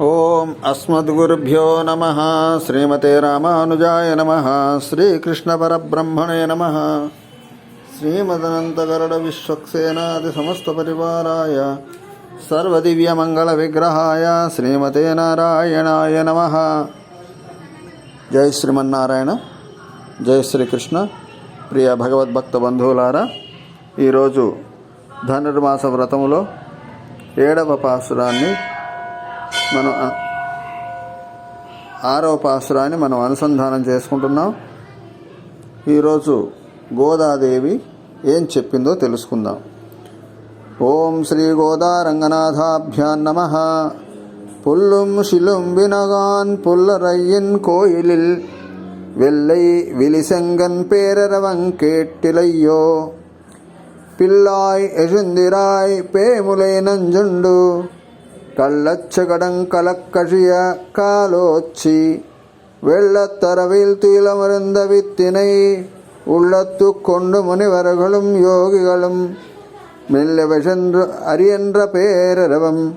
ఓం అస్మద్గురుభ్యో నమ. శ్రీమతే రామానుజాయ నమ. శ్రీకృష్ణపరబ్రహ్మణే నమ. శ్రీమదనంతగరుడ విశ్వక్సేనాది సమస్త పరివారాయ సర్వదివ్యమంగళ విగ్రహాయ శ్రీమతే నారాయణాయ నమ. జై శ్రీమన్నారాయణ. జై శ్రీకృష్ణ. ప్రియ భగవద్భక్త బంధువులారా ఈరోజు ధనుర్మాస వ్రతములో ఏడవ పాసురాన్ని మనం అ- ఆరవ పాసురాన్ని మనం అనుసంధానం చేసుకుంటున్నాం ఈరోజు గోదాదేవి ఏం చెప్పిందో తెలుసుకుందాం ఓం శ్రీ గోదా రంగనాథాభ్యాన్ నమ పుల్లుం శిలుం వినగాన్ పుల్లరయ్యన్ కోయిలిల్ வெள்ளை விலிசெங்கன் பேரரவங் கேட்டிலையோ பிள்ளாய் எழுந்திராய் பேமுலை நஞ்சுண்டு கள்ளச்சகடங் கலக்கழிய காலோச்சி வெள்ளத்தரவில் துயிலமருந்த வித்தினை உள்ளத்து கொண்டு முனிவர்களும் யோகிகளும் மெல்ல வெசென்று அரியன்ற பேரரவம்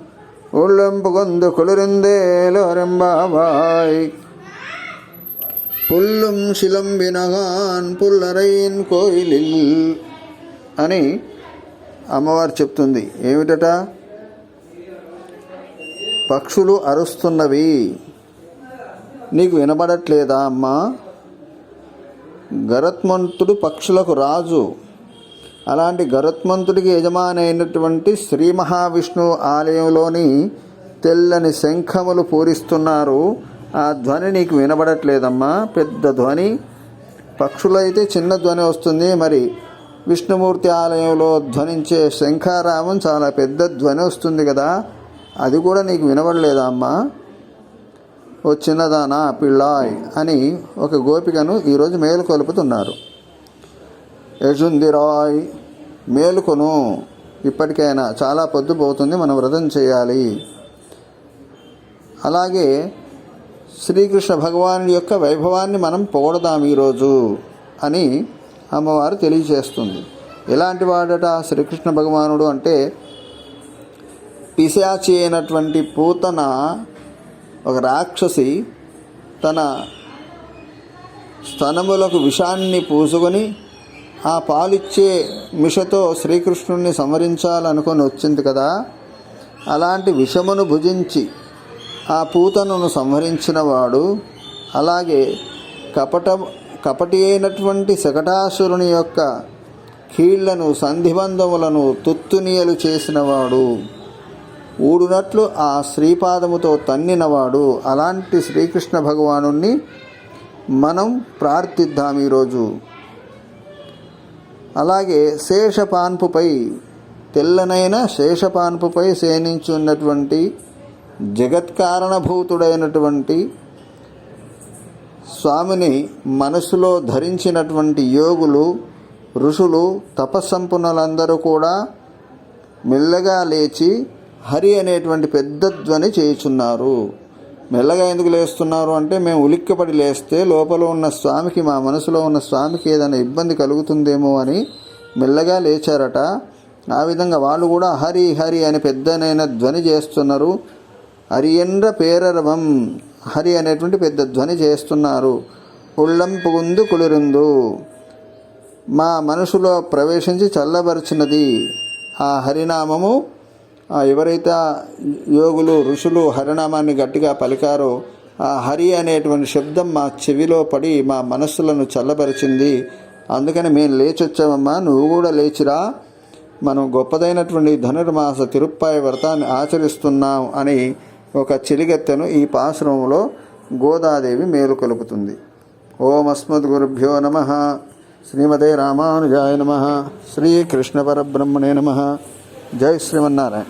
உள்ளம் புகுந்து குளிர்ந்தேலோரெம்பாவாய் పుల్లుం శిలంబినగాన్ పుల్లరైన్ కోయిలిల్ అని అమ్మవారు చెప్తుంది ఏమిటట పక్షులు అరుస్తున్నవి. నీకు వినబడట్లేదా అమ్మా? గరత్మంతుడు పక్షులకు రాజు. అలాంటి గరుత్మంతుడికి యజమాని అయినటువంటి శ్రీ మహావిష్ణువు ఆలయంలోని తెల్లని శంఖములు పూరిస్తున్నారు. ఆ ధ్వని నీకు వినబడట్లేదమ్మా. పెద్ద ధ్వని. పక్షులైతే చిన్న ధ్వని వస్తుంది. మరి విష్ణుమూర్తి ఆలయంలో ధ్వనించే శంఖారామం చాలా పెద్ద ధ్వని వస్తుంది కదా. అది కూడా నీకు వినబడలేదా అమ్మా? ఓ చిన్నదానా పిళ్ళాయ్ అని ఒక గోపికను ఈరోజు మేలుకొలుపుతున్నారు యజుందిరాయ్ మేలుకొను ఇప్పటికైనా చాలా పొద్దుపోతుంది మనం వ్రతం చేయాలి. అలాగే శ్రీకృష్ణ భగవానుడి యొక్క వైభవాన్ని మనం పొగడదాం ఈరోజు అని అమ్మవారు తెలియజేస్తుంది. ఎలాంటి వాడట శ్రీకృష్ణ భగవానుడు అంటే పిశాచి అయినటువంటి పూతన ఒక రాక్షసి తన స్తనములకు విషాన్ని పూసుకొని ఆ పాలిచ్చే మిషతో శ్రీకృష్ణుణ్ణి సంవరించాలనుకొని వచ్చింది కదా. అలాంటి విషమును భుజించి ఆ పూతను సంహరించినవాడు అలాగే కపట కపటి అయినటువంటి శకటాసురుని యొక్క కీళ్ళను సంధిబంధములను తుత్తునియలు చేసినవాడు. ఊడునట్లు ఆ శ్రీపాదముతో తన్నినవాడు. అలాంటి శ్రీకృష్ణ భగవాను మనం ప్రార్థిద్దాం ఈరోజు. అలాగే శేషపాన్పుపై తెల్లనైన శేషపాన్పుపై సేనించున్నటువంటి జగత్కారణభూతుడైనటువంటి స్వామిని మనసులో ధరించినటువంటి యోగులు ఋషులు తపస్సంపన్నులందరూ కూడా మెల్లగా లేచి హరి అనేటువంటి పెద్ద ధ్వని చేయుచున్నారు. మెల్లగా ఎందుకు లేస్తున్నారు అంటే మేము ఉలిక్కిపడి లేస్తే లోపల ఉన్న స్వామికి మా మనసులో ఉన్న స్వామికి ఏదైనా ఇబ్బంది కలుగుతుందేమో అని మెల్లగా లేచారట. ఆ విధంగా వాళ్ళు కూడా హరి హరి అని పెద్దనైన ధ్వని చేస్తున్నారు. హరియండ్ర పేరరవం హరి అనేటువంటి పెద్ద ధ్వని చేస్తున్నారు. ఉళ్ళం పుగుందు కుளிరుందు మా మనసులో ప్రవేశించి చల్లబరిచినది ఆ హరినామము ఎవరైతే యోగులు ఋషులు హరినామాన్ని గట్టిగా పలికారో ఆ హరి అనేటువంటి శబ్దం మా చెవిలో పడి మా మనస్సులను చల్లబరిచింది. అందుకని మేము లేచొచ్చామమ్మా నువ్వు కూడా లేచిరా. మనం గొప్పదైనటువంటి ధనుర్మాస తిరుప్పాయి వ్రతాన్ని ఆచరిస్తున్నాం అని ఒక చిలిగెత్తెను ఈ పాశ్రమంలో గోదాదేవి మేలు కలుపుతుంది. ఓం అస్మద్గురుభ్యో నమ. శ్రీమతే రామానుజాయ నమ. శ్రీకృష్ణ పరబ్రహ్మణే నమ. జై శ్రీమన్నారాయణ.